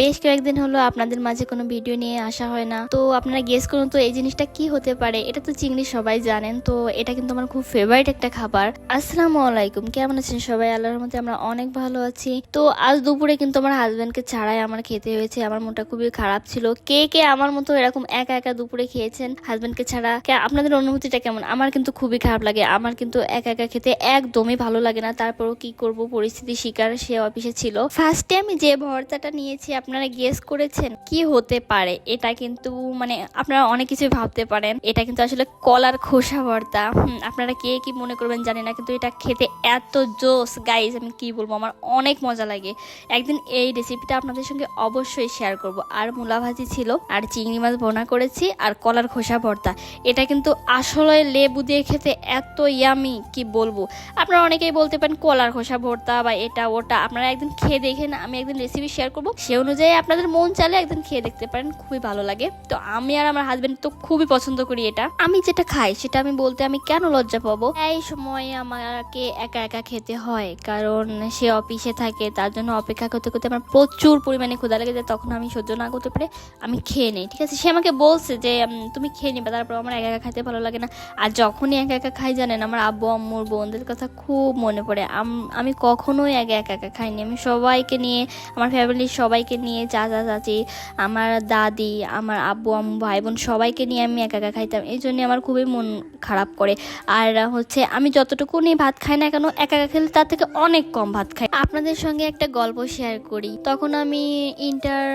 বেশ কয়েকদিন হলো আপনাদের মাঝে কোনো ভিডিও নিয়ে আসা হয় না। তো আপনারা গেস করুন তো এই জিনিসটা কি হতে পারে? এটা তো চিংড়ি সবাই জানেন, তো এটা কিন্তু আমার খুব ফেভারিট একটা খাবার। আসসালামু আলাইকুম, কেমন আছেন সবাই? আল্লাহর মধ্যে আমরা অনেক ভালো আছি। তো আজ দুপুরে কিন্তু আমার হাজব্যান্ডকে ছাড়াই আমার খেতে হয়েছে। আমার মনটা খুবই খারাপ ছিল। কে কে আমার মতো এরকম একা একা দুপুরে খেয়েছেন হাজব্যান্ডকে ছাড়া? আপনাদের অনুভূতিটা কেমন? আমার কিন্তু খুবই খারাপ লাগে। আমার কিন্তু একা একা খেতে একদমই ভালো লাগে না। তারপরও কি করব? পরিস্থিতি শিকার সে অফিসে ছিল। ফার্স্টে আমি যে ভর্তাটা নিয়েছি আপনারা গেস করেছেন কি হতে পারে? এটা কিন্তু মানে আপনারা অনেক কিছু ভাবতে পারেন। এটা কিন্তু আসলে কলার খোসা ভর্তা। আপনারা কে কি মনে করবেন জানি না, কিন্তু এটা খেতে এত জোস গাইজ আমি কি বলব? আমার অনেক মজা লাগে। একদিন এই রেসিপিটা আপনাদের সঙ্গে অবশ্যই শেয়ার করব। আর মূলা ভাজি ছিল, আর চিংড়ি মাছ বোনা করেছি, আর কলার খোসা ভর্তা। এটা কিন্তু আসলে লেবু দিয়ে খেতে এত ইয়ামি কি বলব? আপনারা অনেকেই বলতে পারেন কলার খোসা ভর্তা বা এটা ওটা। আপনারা একদিন খেয়ে দেখেন, আমি একদিন রেসিপি শেয়ার করব। সে অনুযায়ী আপনাদের মন চালে একদিন খেয়ে দেখতে পারেন, খুবই ভালো লাগে। তো আমি আর আমার হাজবেন্ড তো খুবই পছন্দ করি এটা। আমি যেটা খাই, সেটা আমি বলতে আমি কেন লজ্জা পাবো? এই সময় আমাকে একা একা খেতে হয়, কারণ সে অফিসে থাকে, তার জন্য অপেক্ষা করতে করতে আমার প্রচুর পরিমাণে ক্ষুধা লাগে যায়, তখন আমি সহ্য না করতে পারে আমি খেয়ে নিই, ঠিক আছে? সে আমাকে বলছে যে তুমি খেয়ে নিবে, তারপর আমার একা একা খাইতে ভালো লাগে না। আর যখনই একা একা খাই, জানেন, আমার আব্বু, আম্মুর বোনদের কথা খুব মনে পড়ে। আম- কখনোই একা একা একা খাইনি। আমি সবাইকে নিয়ে, আমার ফ্যামিলির সবাইকে নিয়ে চাচা, চাচি, আমার দাদি, আমার আব্বু, আম্মু ভাই বোন সবাইকে নিয়ে আমি একা একা খাইতাম। এই জন্য আমার খুবই মন খারাপ করে। আর হচ্ছে আমি যতটুকু নিয়ে ভাত খাই না কেন, একা একা খেলে তার থেকে অনেক কম ভাত খাই। আপনাদের সঙ্গে একটা গল্প শেয়ার করি। তখন আমি ইন্টার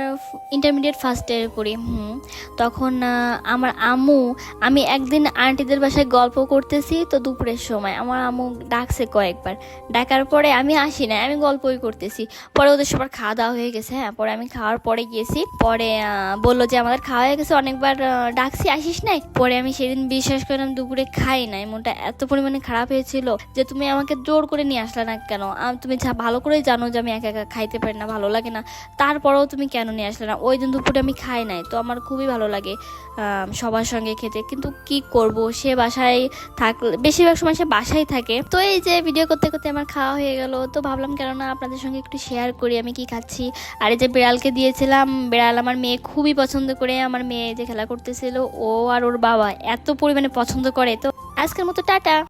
ইন্টারমিডিয়েট ফার্স্ট ইয়ার পড়ি, হুম। তখন আমার আম্মু, আমি একদিন আন্টিদের বাসায় গল্প করতেছি তো দুপুরের সময়। আমার আম্মু ডাকছে কয়েকবার। ডাকার পরে আমি আসি না আমি গল্পই করতেছি। পরে ওদের সবার খাওয়া দাওয়া হয়ে গেছে হ্যাঁ পরে আমি খাওয়ার পরে গিয়েছি পরে বলল যে আমাদের খাওয়া হয়ে গেছে, অনেকবার ডাকছি, আসিস নাই? পরে আমি সেদিন বিশ্বাস করলাম দুপুরে খাই নাই। মনটা এত পরিমাণে খারাপ হয়েছিল যে তুমি আমাকে জোর করে নিয়ে আসলে না কেন? তুমি ভালো করেই জানো যে আমি একা একা খাইতে পারি না, ভালো লাগে না। তারপরেও তুমি কেন নিয়ে আসলে না? ওই দিন দুপুরে আমি খাই নাই, তো আমার খুবই ভালো লাগে সবার সঙ্গে খেতে। কিন্তু কি করব? সে বাসায় থাকলে, বেশিরভাগ সময় সে বাসায় থাকে। তো এই যে ভিডিও করতে করতে আমার খাওয়া হয়ে গেল, তো ভাবলাম কেননা আপনাদের সঙ্গে একটু শেয়ার করি, আমি কি খাচ্ছি? আর এই যে বিড়ালকে দিয়েছিলাম। বেড়াল আমার মেয়ে খুবই পছন্দ করে। আমার মেয়ে যে খেলা করতেছিল, ও আর ওর বাবা এত পরিমাণে পছন্দ করে। তো আজকের মতো টাটা।